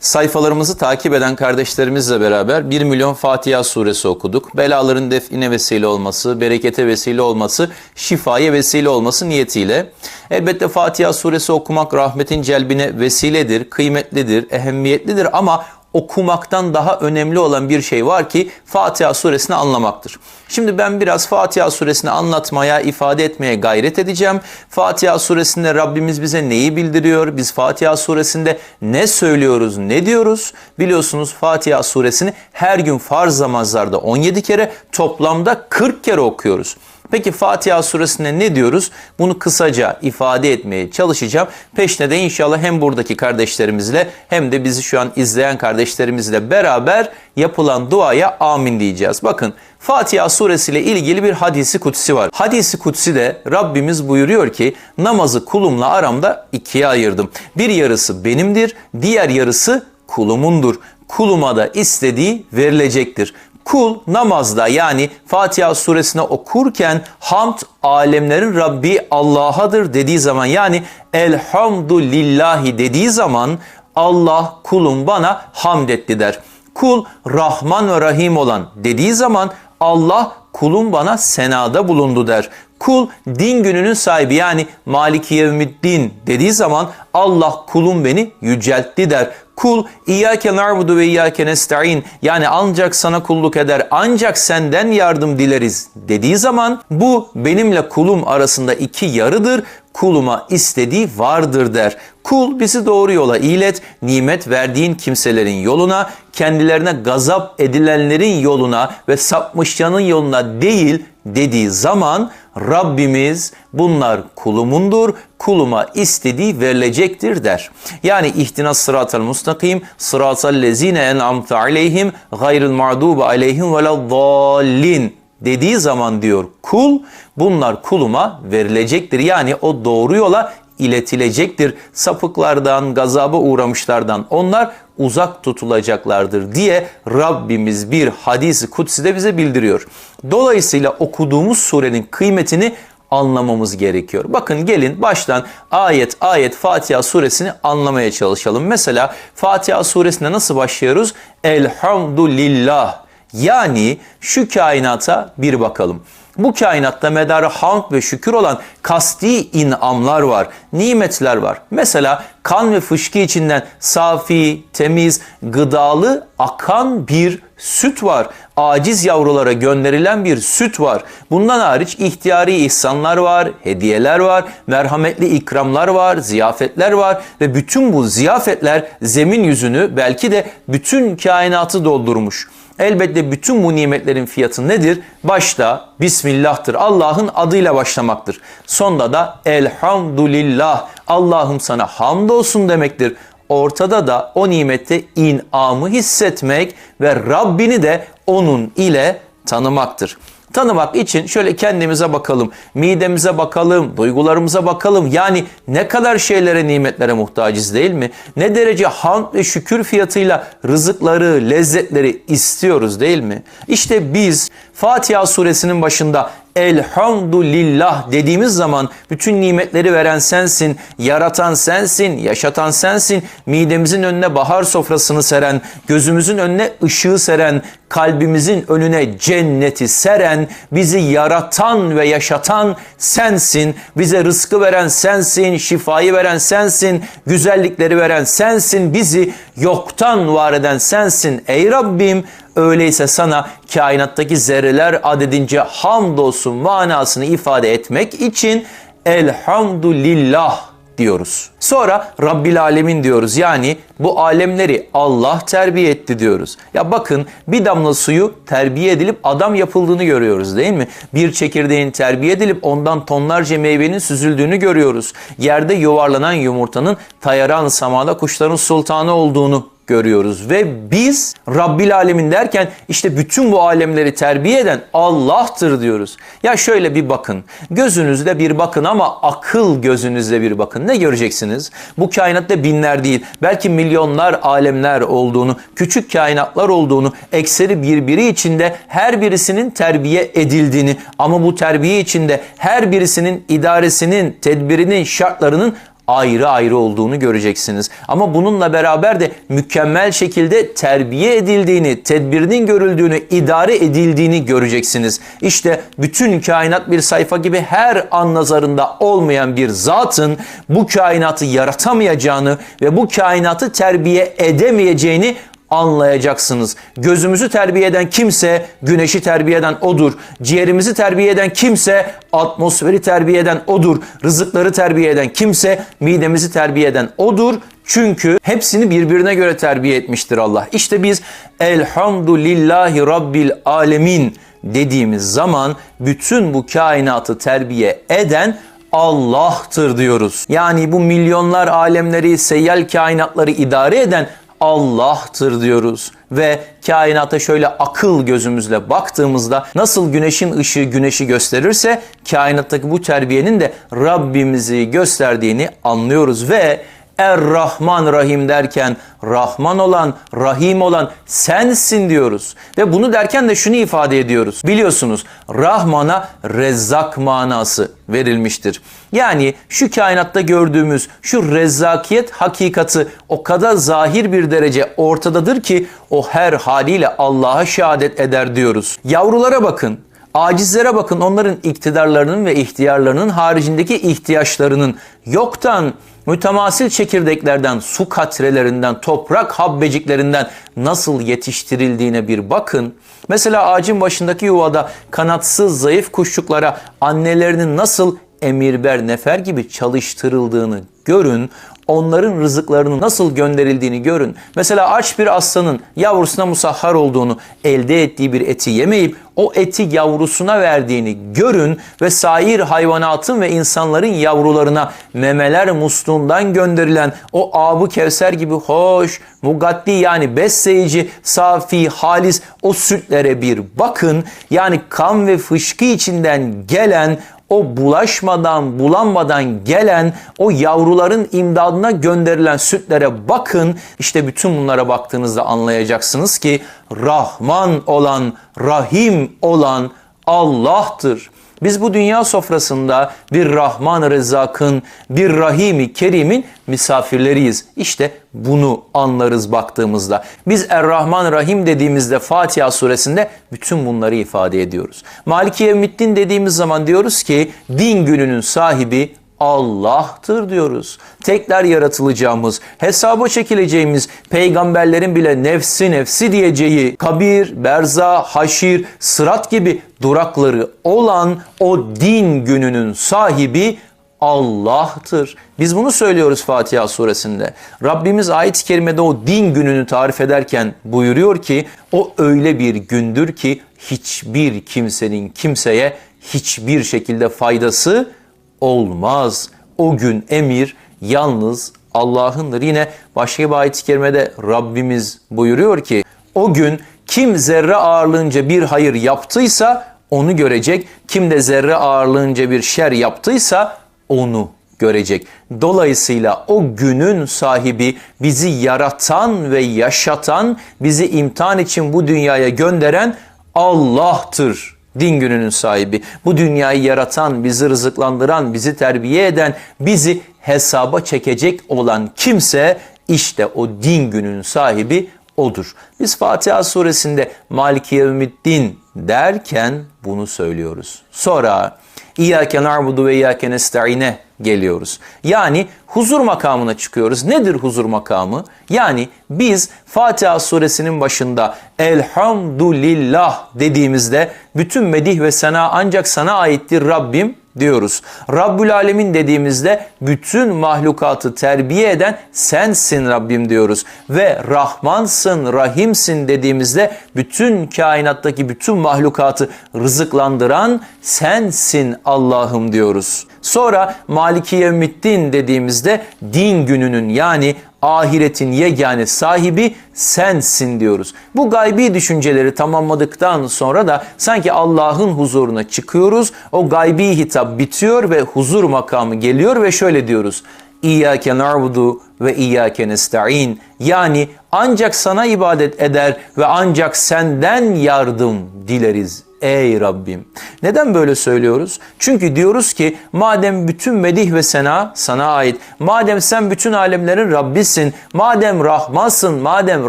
Sayfalarımızı takip eden kardeşlerimizle beraber 1 milyon Fatiha suresi okuduk. Belaların define vesile olması, berekete vesile olması, şifaya vesile olması niyetiyle. Elbette Fatiha suresi okumak rahmetin celbine vesiledir, kıymetlidir, ehemmiyetlidir ama okumaktan daha önemli olan bir şey var ki Fatiha suresini anlamaktır. Şimdi ben biraz Fatiha suresini anlatmaya, ifade etmeye gayret edeceğim. Fatiha suresinde Rabbimiz bize neyi bildiriyor? Biz Fatiha suresinde ne söylüyoruz, ne diyoruz? Biliyorsunuz Fatiha suresini her gün farz namazlarda 17 kere, toplamda 40 kere okuyoruz. Peki Fatiha suresinde ne diyoruz? Bunu kısaca ifade etmeye çalışacağım. Peşine de inşallah hem buradaki kardeşlerimizle hem de bizi şu an izleyen kardeşlerimizle beraber yapılan duaya amin diyeceğiz. Bakın Fatiha suresiyle ilgili bir hadisi kutsi var. Hadisi kutsi de Rabbimiz buyuruyor ki namazı kulumla aramda ikiye ayırdım. Bir yarısı benimdir, diğer yarısı kulumundur. Kuluma da istediği verilecektir. Kul namazda yani Fatiha suresini okurken hamd alemlerin Rabbi Allah'adır dediği zaman yani elhamdülillahi dediği zaman Allah kulum bana hamd etti der. Kul Rahman ve Rahim olan dediği zaman Allah kulum bana senada bulundu der. Kul din gününün sahibi yani Maliki Yevmiddin dediği zaman Allah kulum beni yüceltti der. Kul İyyâke na'budu ve İyyâke nesta'in yani ancak sana kulluk eder ancak senden yardım dileriz dediği zaman bu benimle kulum arasında iki yarıdır kuluma istediği vardır der. Kul bizi doğru yola ilet, nimet verdiğin kimselerin yoluna, kendilerine gazap edilenlerin yoluna ve sapmışçanın yoluna değil dediği zaman Rabbimiz bunlar kulumundur, kuluma istediği verilecektir der. Yani ihtina sıratel mustakim, sıratel lezine en'amte aleyhim, gayril mağdubu aleyhim veleddallin dediği zaman diyor kul bunlar kuluma verilecektir. Yani o doğru yola iletilecektir. Sapıklardan, gazaba uğramışlardan onlar uzak tutulacaklardır diye Rabbimiz bir hadisi kutsi de bize bildiriyor. Dolayısıyla okuduğumuz surenin kıymetini anlamamız gerekiyor. Bakın gelin baştan ayet ayet Fatiha suresini anlamaya çalışalım. Mesela Fatiha suresine nasıl başlıyoruz? Elhamdülillah. Yani şu kainata bir bakalım. Bu kainatta medarı hamd ve şükür olan kasti inamlar var, nimetler var. Mesela kan ve fışkı içinden safi, temiz, gıdalı, akan bir süt var. Aciz yavrulara gönderilen bir süt var. Bundan hariç ihtiyari ihsanlar var, hediyeler var, merhametli ikramlar var, ziyafetler var ve bütün bu ziyafetler zemin yüzünü belki de bütün kainatı doldurmuş. Elbette bütün bu nimetlerin fiyatı nedir? Başta Bismillah'tır. Allah'ın adıyla başlamaktır. Sonda da Elhamdülillah. Allah'ım sana hamdolsun demektir. Ortada da o nimette inamı hissetmek ve Rabbini de onun ile tanımaktır. Tanımak için şöyle kendimize bakalım, midemize bakalım, duygularımıza bakalım. Yani ne kadar şeylere, nimetlere muhtacız değil mi? Ne derece hamd ve şükür fiyatıyla rızıkları, lezzetleri istiyoruz değil mi? İşte biz Fatiha suresinin başında Elhamdülillah dediğimiz zaman bütün nimetleri veren sensin, yaratan sensin, yaşatan sensin, midemizin önüne bahar sofrasını seren, gözümüzün önüne ışığı seren, kalbimizin önüne cenneti seren, bizi yaratan ve yaşatan sensin, bize rızkı veren sensin, şifayı veren sensin, güzellikleri veren sensin, bizi yoktan var eden sensin. Ey Rabbim Öyleyse sana kainattaki zerreler adedince hamdolsun manasını ifade etmek için elhamdülillah diyoruz. Sonra Rabbil Alemin diyoruz. Yani bu alemleri Allah terbiye etti diyoruz. Ya bakın bir damla suyu terbiye edilip adam yapıldığını görüyoruz değil mi? Bir çekirdeğin terbiye edilip ondan tonlarca meyvenin süzüldüğünü görüyoruz. Yerde yuvarlanan yumurtanın tayaran samada kuşların sultanı olduğunu görüyoruz ve biz Rabbil Alemin derken işte bütün bu alemleri terbiye eden Allah'tır diyoruz. Ya şöyle bir bakın. Gözünüzde bir bakın ama akıl gözünüzde bir bakın. Ne göreceksiniz? Bu kainatta binler değil, belki milyonlar alemler olduğunu, küçük kainatlar olduğunu, ekseri birbiri içinde her birisinin terbiye edildiğini ama bu terbiye içinde her birisinin idaresinin, tedbirinin, şartlarının ayrı ayrı olduğunu göreceksiniz. Ama bununla beraber de mükemmel şekilde terbiye edildiğini, tedbirinin görüldüğünü, idare edildiğini göreceksiniz. İşte bütün kainat bir sayfa gibi her an nazarında olmayan bir zatın bu kainatı yaratamayacağını ve bu kainatı terbiye edemeyeceğini anlayacaksınız. Gözümüzü terbiye eden kimse güneşi terbiye eden odur. Ciğerimizi terbiye eden kimse atmosferi terbiye eden odur. Rızıkları terbiye eden kimse midemizi terbiye eden odur. Çünkü hepsini birbirine göre terbiye etmiştir Allah. İşte biz elhamdülillahi rabbil alemin dediğimiz zaman bütün bu kainatı terbiye eden Allah'tır diyoruz. Yani bu milyonlar alemleri, seyyal kainatları idare eden Allah'tır diyoruz. Ve kainata şöyle akıl gözümüzle baktığımızda nasıl güneşin ışığı güneşi gösterirse kainattaki bu terbiyenin de Rabbimizi gösterdiğini anlıyoruz ve Er-Rahman Rahim derken Rahman olan, Rahim olan sensin diyoruz. Ve bunu derken de şunu ifade ediyoruz. Biliyorsunuz Rahman'a Rezzak manası verilmiştir. Yani şu kainatta gördüğümüz şu rezzakiyet hakikati o kadar zahir bir derece ortadadır ki o her haliyle Allah'a şehadet eder diyoruz. Yavrulara bakın. Acizlere bakın onların iktidarlarının ve ihtiyarlarının haricindeki ihtiyaçlarının yoktan mütemasil çekirdeklerden, su katrelerinden, toprak habbeciklerinden nasıl yetiştirildiğine bir bakın. Mesela ağacın başındaki yuvada kanatsız zayıf kuşçuklara annelerinin nasıl emirber nefer gibi çalıştırıldığını görün onların rızıklarının nasıl gönderildiğini görün. Mesela aç bir aslanın yavrusuna musahhar olduğunu, elde ettiği bir eti yemeyip o eti yavrusuna verdiğini görün ve sair hayvanatın ve insanların yavrularına memeler musluğundan gönderilen o abı kevser gibi hoş, mugaddi yani besleyici, safi, halis o sütlere bir bakın. Yani kan ve fışkı içinden gelen o bulaşmadan, bulanmadan gelen o yavruların imdadına gönderilen sütlere bakın. İşte bütün bunlara baktığınızda anlayacaksınız ki Rahman olan, Rahim olan Allah'tır. Biz bu dünya sofrasında bir Rahman Rezzak'ın, bir Rahim-i Kerim'in misafirleriyiz. İşte bunu anlarız baktığımızda. Biz Er-Rahman Rahim dediğimizde Fatiha suresinde bütün bunları ifade ediyoruz. Maliki Yevmiddin dediğimiz zaman diyoruz ki din gününün sahibi Allah'tır diyoruz. Tekrar yaratılacağımız, hesaba çekileceğimiz, peygamberlerin bile nefsi nefsi diyeceği, kabir, berza, haşir, sırat gibi durakları olan o din gününün sahibi Allah'tır. Biz bunu söylüyoruz Fatiha suresinde. Rabbimiz ayet-i kerimede o din gününü tarif ederken buyuruyor ki o öyle bir gündür ki hiçbir kimsenin kimseye hiçbir şekilde faydası olmaz. O gün emir yalnız Allah'ındır. Yine başka bir ayet-i kerimede Rabbimiz buyuruyor ki o gün kim zerre ağırlığınca bir hayır yaptıysa onu görecek. Kim de zerre ağırlığınca bir şer yaptıysa onu görecek. Dolayısıyla o günün sahibi bizi yaratan ve yaşatan, bizi imtihan için bu dünyaya gönderen Allah'tır. Din gününün sahibi, bu dünyayı yaratan, bizi rızıklandıran, bizi terbiye eden, bizi hesaba çekecek olan kimse işte o din gününün sahibi odur. Biz Fatiha suresinde Maliki Yevmiddin derken bunu söylüyoruz. Sonra İyyâke na'budu ve iyyâke nesta'ine geliyoruz. Yani huzur makamına çıkıyoruz. Nedir huzur makamı? Yani biz Fatiha suresinin başında elhamdülillah dediğimizde bütün medih ve sena ancak sana aittir Rabbim diyoruz. Rabbül Alemin dediğimizde bütün mahlukatı terbiye eden sensin Rabbim diyoruz. Ve Rahmansın, Rahimsin dediğimizde bütün kainattaki bütün mahlukatı rızıklandıran sensin Allah'ım diyoruz. Sonra Maliki Yevmiddin dediğimizde din gününün yani ahiretin yegane sahibi sensin diyoruz. Bu gaybi düşünceleri tamamladıktan sonra da sanki Allah'ın huzuruna çıkıyoruz. O gaybi hitap bitiyor ve huzur makamı geliyor ve şöyle diyoruz. İyyâke na'budu ve iyyâke nesta'in. Yani ancak sana ibadet eder ve ancak senden yardım dileriz Ey Rabbim. Neden böyle söylüyoruz? Çünkü diyoruz ki madem bütün medih ve sena sana ait, madem sen bütün alemlerin Rabbisin, madem Rahmansın, madem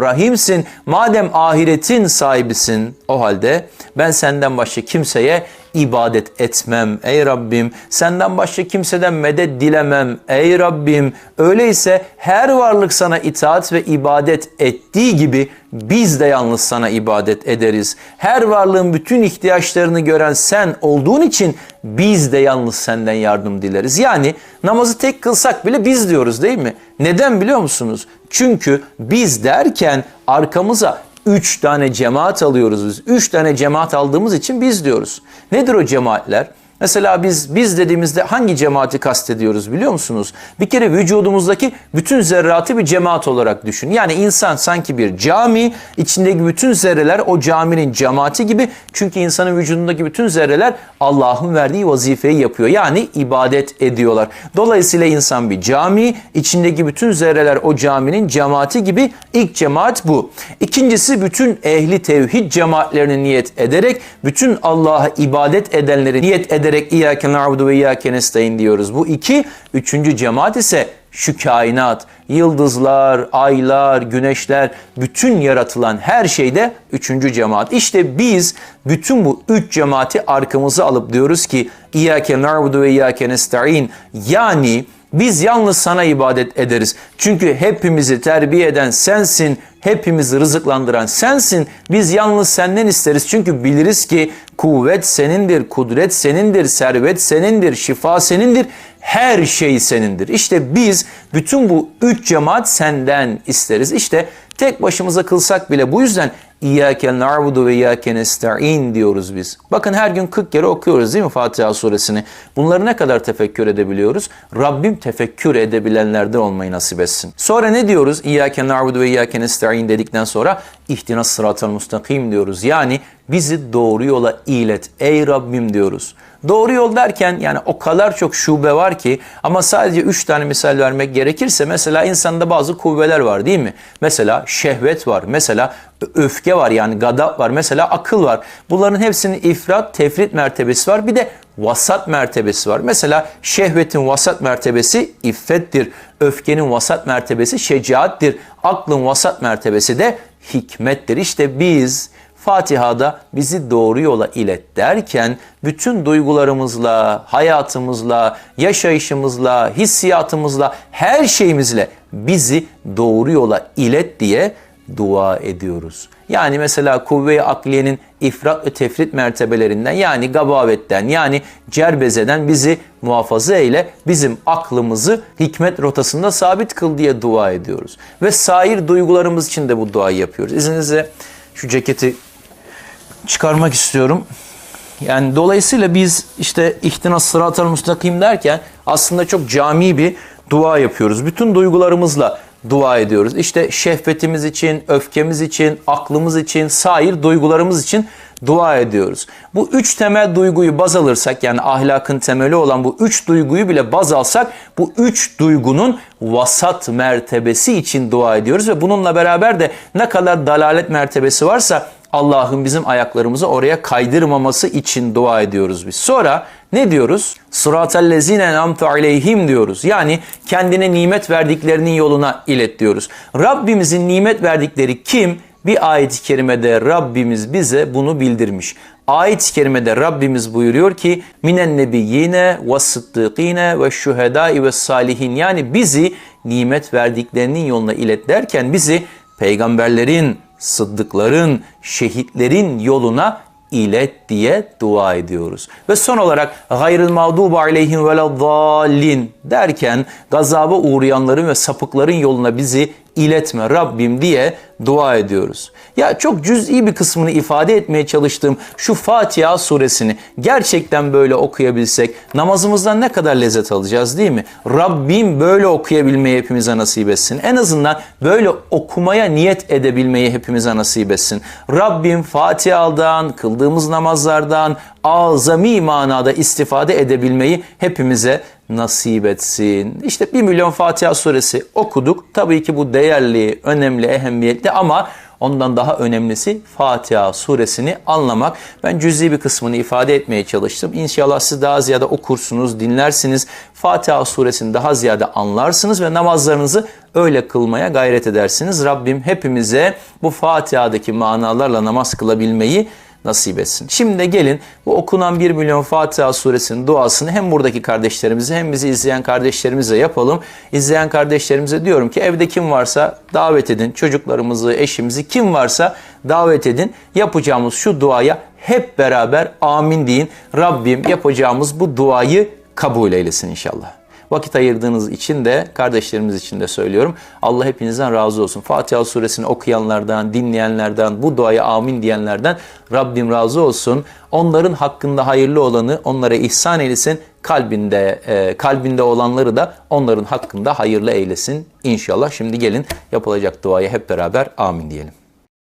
Rahimsin, madem ahiretin sahibisin, o halde ben senden başka kimseye ibadet etmem ey Rabbim. Senden başka kimseden medet dilemem ey Rabbim. Öyleyse her varlık sana itaat ve ibadet ettiği gibi biz de yalnız sana ibadet ederiz. Her varlığın bütün ihtiyaçlarını gören sen olduğun için biz de yalnız senden yardım dileriz. Yani namazı tek kılsak bile biz diyoruz değil mi? Neden biliyor musunuz? Çünkü biz derken arkamıza Üç tane cemaat alıyoruz biz. Üç tane cemaat aldığımız için biz diyoruz. Nedir o cemaatler? Mesela biz biz dediğimizde hangi cemaati kastediyoruz biliyor musunuz? Bir kere vücudumuzdaki bütün zerratı bir cemaat olarak düşün. Yani insan sanki bir cami, içindeki bütün zerreler o caminin cemaati gibi. Çünkü insanın vücudundaki bütün zerreler Allah'ın verdiği vazifeyi yapıyor. Yani ibadet ediyorlar. Dolayısıyla insan bir cami, içindeki bütün zerreler o caminin cemaati gibi. İlk cemaat bu. İkincisi bütün ehli tevhid cemaatlerini niyet ederek, bütün Allah'a ibadet edenleri niyet ederek ederek İyyâke na'budu ve İyyâke nestaîn diyoruz. Bu iki. Üçüncü cemaat ise şu kainat, yıldızlar, aylar, güneşler, bütün yaratılan her şeyde üçüncü cemaat. İşte biz bütün bu üç cemaati arkamıza alıp diyoruz ki İyyâke na'budu ve İyyâke nestaîn yani biz yalnız sana ibadet ederiz. Çünkü hepimizi terbiye eden sensin, hepimizi rızıklandıran sensin. Biz yalnız senden isteriz. Çünkü biliriz ki kuvvet senindir, kudret senindir, servet senindir, şifa senindir. Her şey senindir. İşte biz bütün bu üç cemaat senden isteriz. İşte tek başımıza kılsak bile bu yüzden İyyâke na'budu ve iyyâke nesta'in diyoruz biz. Bakın her gün 40 kere okuyoruz değil mi Fatiha suresini? Bunları ne kadar tefekkür edebiliyoruz? Rabbim tefekkür edebilenlerden olmayı nasip etsin. Sonra ne diyoruz? İyyâke na'budu ve iyyâke nesta'in dedikten sonra ihtinas sıratal mustakim diyoruz. Yani bizi doğru yola ilet ey Rabbim diyoruz. Doğru yol derken yani o kadar çok şube var ki ama sadece üç tane misal vermek gerekirse mesela insanda bazı kuvveler var değil mi? Mesela şehvet var, mesela öfke var yani gadap var, mesela akıl var. Bunların hepsinin ifrat, tefrit mertebesi var. Bir de vasat mertebesi var. Mesela şehvetin vasat mertebesi iffettir. Öfkenin vasat mertebesi şecaattir. Aklın vasat mertebesi de hikmettir. İşte biz Fatiha'da bizi doğru yola ilet derken bütün duygularımızla, hayatımızla, yaşayışımızla, hissiyatımızla, her şeyimizle bizi doğru yola ilet diye dua ediyoruz. Yani mesela kuvve-i akliyenin ifrat ve tefrit mertebelerinden yani gabavetten yani cerbezeden bizi muhafaza eyle, bizim aklımızı hikmet rotasında sabit kıl diye dua ediyoruz. Ve sair duygularımız için de bu duayı yapıyoruz. İzninizle şu ceketi çıkarmak istiyorum. Yani dolayısıyla biz işte ihtinas sıratel müstakim derken aslında çok cami bir dua yapıyoruz. Bütün duygularımızla dua ediyoruz. İşte şehvetimiz için, öfkemiz için, aklımız için, sair duygularımız için dua ediyoruz. Bu üç temel duyguyu baz alırsak yani ahlakın temeli olan bu üç duyguyu bile baz alsak bu üç duygunun vasat mertebesi için dua ediyoruz ve bununla beraber de ne kadar dalalet mertebesi varsa Allah'ın bizim ayaklarımızı oraya kaydırmaması için dua ediyoruz biz. Sonra ne diyoruz? Sıratel lezine en'amtu aleyhim diyoruz. Yani kendine nimet verdiklerinin yoluna ilet diyoruz. Rabbimizin nimet verdikleri kim? Bir ayet-i kerimede Rabbimiz bize bunu bildirmiş. Ayet-i kerimede Rabbimiz buyuruyor ki minen nebiyyine ve sıddıkine ve şühedai ve salihin yani bizi nimet verdiklerinin yoluna ilet derken bizi peygamberlerin, sıddıkların, şehitlerin yoluna ilet diye dua ediyoruz. Ve son olarak gayrıl mağdubu aleyhim veleddallin derken gazaba uğrayanların ve sapıkların yoluna bizi iletme Rabbim diye dua ediyoruz. Ya çok cüz'i bir kısmını ifade etmeye çalıştığım şu Fatiha suresini gerçekten böyle okuyabilsek namazımızdan ne kadar lezzet alacağız değil mi? Rabbim böyle okuyabilmeyi hepimize nasip etsin. En azından böyle okumaya niyet edebilmeyi hepimize nasip etsin. Rabbim Fatiha'dan, kıldığımız namazlardan azami manada istifade edebilmeyi hepimize nasip etsin. İşte 1 milyon Fatiha suresi okuduk. Tabii ki bu değerli, önemli, ehemmiyetli ama Ondan daha önemlisi Fatiha suresini anlamak. Ben cüzi bir kısmını ifade etmeye çalıştım. İnşallah siz daha ziyade okursunuz, dinlersiniz. Fatiha suresini daha ziyade anlarsınız ve namazlarınızı öyle kılmaya gayret edersiniz. Rabbim hepimize bu Fatiha'daki manalarla namaz kılabilmeyi nasip etsin. Şimdi de gelin bu okunan 1 milyon Fatiha suresinin duasını hem buradaki kardeşlerimize hem bizi izleyen kardeşlerimize yapalım. İzleyen kardeşlerimize diyorum ki evde kim varsa davet edin. Çocuklarımızı, eşimizi kim varsa davet edin. Yapacağımız şu duaya hep beraber amin deyin. Rabbim yapacağımız bu duayı kabul eylesin inşallah. Vakit ayırdığınız için de kardeşlerimiz için de söylüyorum. Allah hepinizden razı olsun. Fatiha suresini okuyanlardan, dinleyenlerden, bu duaya amin diyenlerden Rabbim razı olsun. Onların hakkında hayırlı olanı onlara ihsan eylesin. Kalbinde e, kalbinde olanları da onların hakkında hayırlı eylesin inşallah. Şimdi gelin yapılacak duaya hep beraber amin diyelim.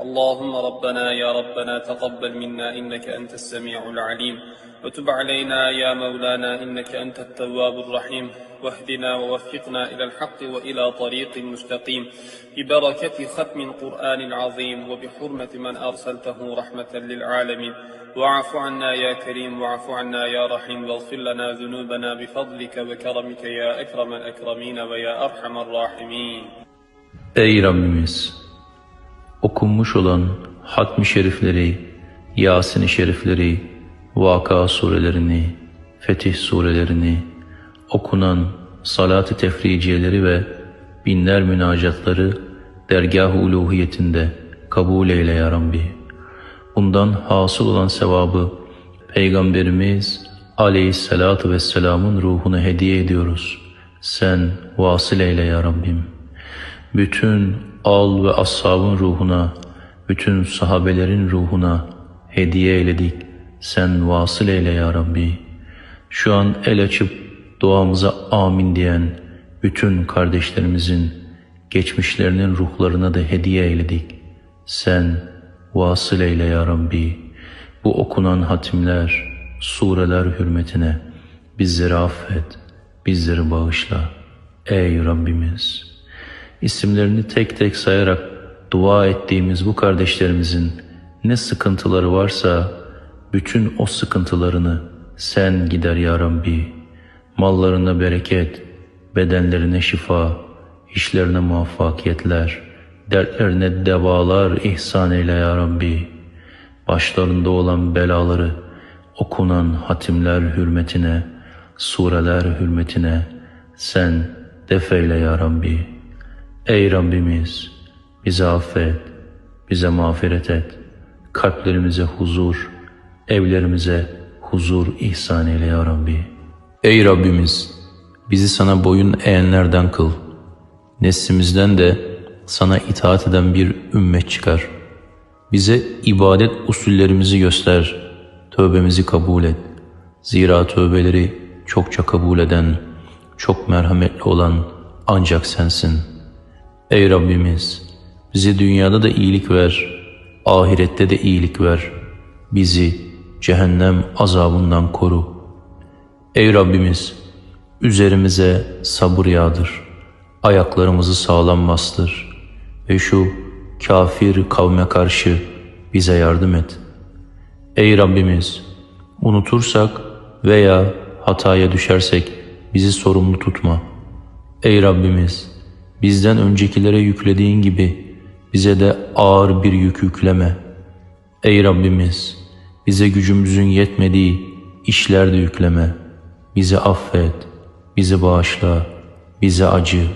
اللهم ربنا يا ربنا تقبل منا إنك أنت السميع العليم. وتب علينا يا مولانا إنك أنت التواب الرحيم. واهدنا ووفقنا إلى الحق وإلى طريق مستقيم. ببركة ختم القرآن العظيم وبحرمة من أرسلته رحمة للعالمين. واعف عنا يا كريم واعف عنا يا رحيم. واغفر لنا ذنوبنا بفضلك وكرمك يا أكرم الأكرمين ويا أرحم الراحمين. Ey Rabbimiz! Okunmuş olan hatmi şerifleri, Yasin-i şerifleri, Vaka surelerini, Fetih surelerini, okunan salat-ı tefriciyeleri ve binler münacatları dergah-ı uluhiyetinde kabul eyle ya Rabbi. Bundan hasıl olan sevabı Peygamberimiz aleyhissalatu vesselamın ruhuna hediye ediyoruz. Sen vasıl eyle ya Rabbim. Bütün al ve ashabın ruhuna, bütün sahabelerin ruhuna hediye eyledik. Sen vasıl eyle ya Rabbi. Şu an el açıp duamıza amin diyen bütün kardeşlerimizin geçmişlerinin ruhlarına da hediye eyledik. Sen vasıl eyle ya Rabbi. Bu okunan hatimler, sureler hürmetine bizleri affet, bizleri bağışla. Ey Rabbimiz! İsimlerini tek tek sayarak dua ettiğimiz bu kardeşlerimizin ne sıkıntıları varsa bütün o sıkıntılarını sen gider ya Rabbi. Mallarına bereket, bedenlerine şifa, işlerine muvaffakiyetler, dertlerine devalar ihsan eyle ya Rabbi. Başlarında olan belaları okunan hatimler hürmetine, sureler hürmetine sen defeyle ya Rabbi. Ey Rabbimiz bizi affet, bize mağfiret et, kalplerimize huzur, evlerimize huzur ihsan eyle ya Rabbi. Ey Rabbimiz bizi sana boyun eğenlerden kıl. Neslimizden de sana itaat eden bir ümmet çıkar. Bize ibadet usullerimizi göster, tövbemizi kabul et. Zira tövbeleri çokça kabul eden, çok merhametli olan ancak sensin. Ey Rabbimiz bize dünyada da iyilik ver, ahirette de iyilik ver. Bizi cehennem azabından koru. Ey Rabbimiz üzerimize sabır yağdır. Ayaklarımızı sağlam bastır. Ve şu kafir kavme karşı bize yardım et. Ey Rabbimiz unutursak veya hataya düşersek bizi sorumlu tutma. Ey Rabbimiz bizden öncekilere yüklediğin gibi bize de ağır bir yük yükleme. Ey Rabbimiz bize gücümüzün yetmediği işler de yükleme. Bizi affet, bizi bağışla, bize acı.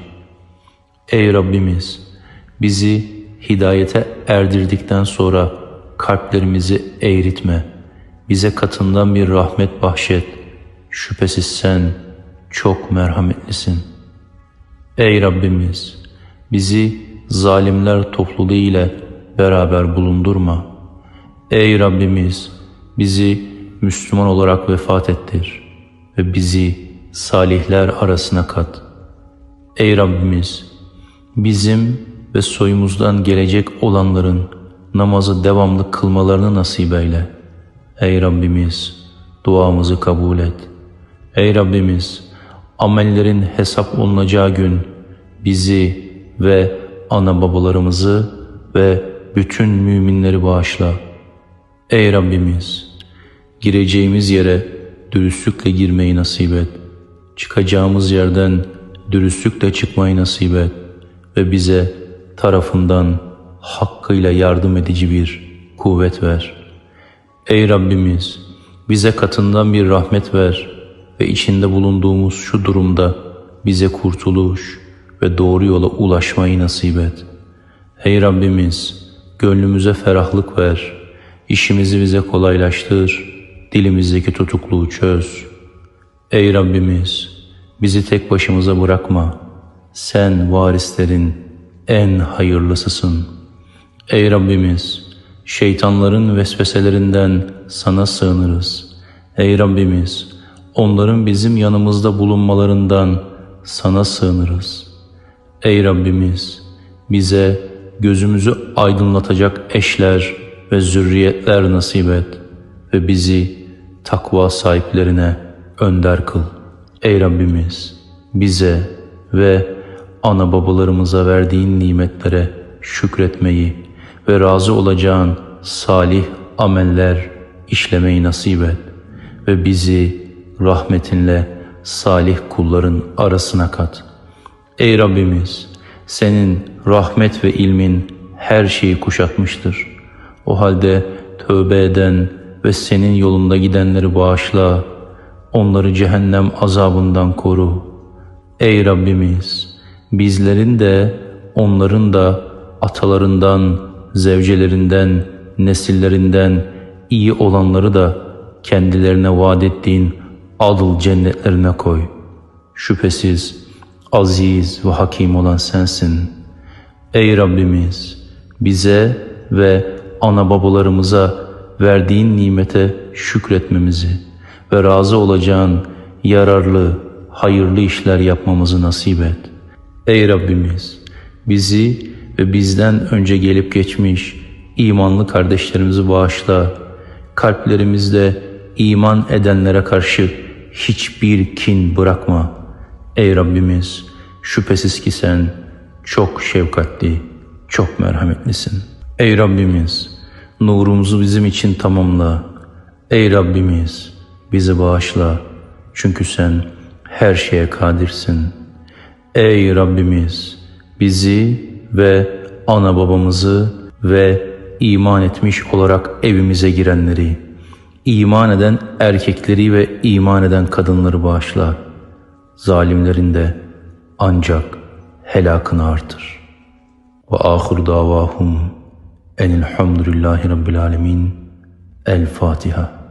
Ey Rabbimiz bizi hidayete erdirdikten sonra kalplerimizi eğritme. Bize katından bir rahmet bahşet. Şüphesiz sen çok merhametlisin. Ey Rabbimiz bizi zalimler topluluğu ile beraber bulundurma. Ey Rabbimiz bizi Müslüman olarak vefat ettir ve bizi salihler arasına kat. Ey Rabbimiz bizim ve soyumuzdan gelecek olanların namazı devamlı kılmalarını nasip eyle. Ey Rabbimiz duamızı kabul et. Ey Rabbimiz amellerin hesap olunacağı gün bizi ve ana babalarımızı ve bütün müminleri bağışla. Ey Rabbimiz gireceğimiz yere dürüstlükle girmeyi nasip et. Çıkacağımız yerden dürüstlükle çıkmayı nasip et ve bize tarafından hakkıyla yardım edici bir kuvvet ver. Ey Rabbimiz bize katından bir rahmet ver ve içinde bulunduğumuz şu durumda bize kurtuluş ve doğru yola ulaşmayı nasip et. Ey Rabbimiz gönlümüze ferahlık ver, işimizi bize kolaylaştır, dilimizdeki tutukluğu çöz. Ey Rabbimiz bizi tek başımıza bırakma, sen varislerin en hayırlısısın. Ey Rabbimiz şeytanların vesveselerinden sana sığınırız. Ey Rabbimiz onların bizim yanımızda bulunmalarından sana sığınırız. Ey Rabbimiz bize gözümüzü aydınlatacak eşler ve zürriyetler nasip et ve bizi takva sahiplerine önder kıl. Ey Rabbimiz bize ve ana babalarımıza verdiğin nimetlere şükretmeyi ve razı olacağın salih ameller işlemeyi nasip et ve bizi rahmetinle salih kulların arasına kat. Ey Rabbimiz senin rahmet ve ilmin her şeyi kuşatmıştır. O halde tövbe eden ve senin yolunda gidenleri bağışla, onları cehennem azabından koru. Ey Rabbimiz bizlerin de onların da atalarından, zevcelerinden, nesillerinden iyi olanları da kendilerine vaat ettiğin adıl cennetlerine koy. Şüphesiz aziz ve hakim olan sensin. Ey Rabbimiz bize ve ana babalarımıza verdiğin nimete şükretmemizi ve razı olacağın yararlı, hayırlı işler yapmamızı nasip et. Ey Rabbimiz bizi ve bizden önce gelip geçmiş imanlı kardeşlerimizi bağışla. Kalplerimizde iman edenlere karşı hiçbir kin bırakma. Ey Rabbimiz şüphesiz ki sen çok şefkatli, çok merhametlisin. Ey Rabbimiz nurumuzu bizim için tamamla. Ey Rabbimiz bizi bağışla. Çünkü sen her şeye kadirsin. Ey Rabbimiz bizi ve ana babamızı ve iman etmiş olarak evimize girenleri, iman eden erkekleri ve iman eden kadınları bağışla. Zalimlerin de ancak helakını artır. Ve ahir davahum enilhamdülillahi rabbil alemin. El Fatiha.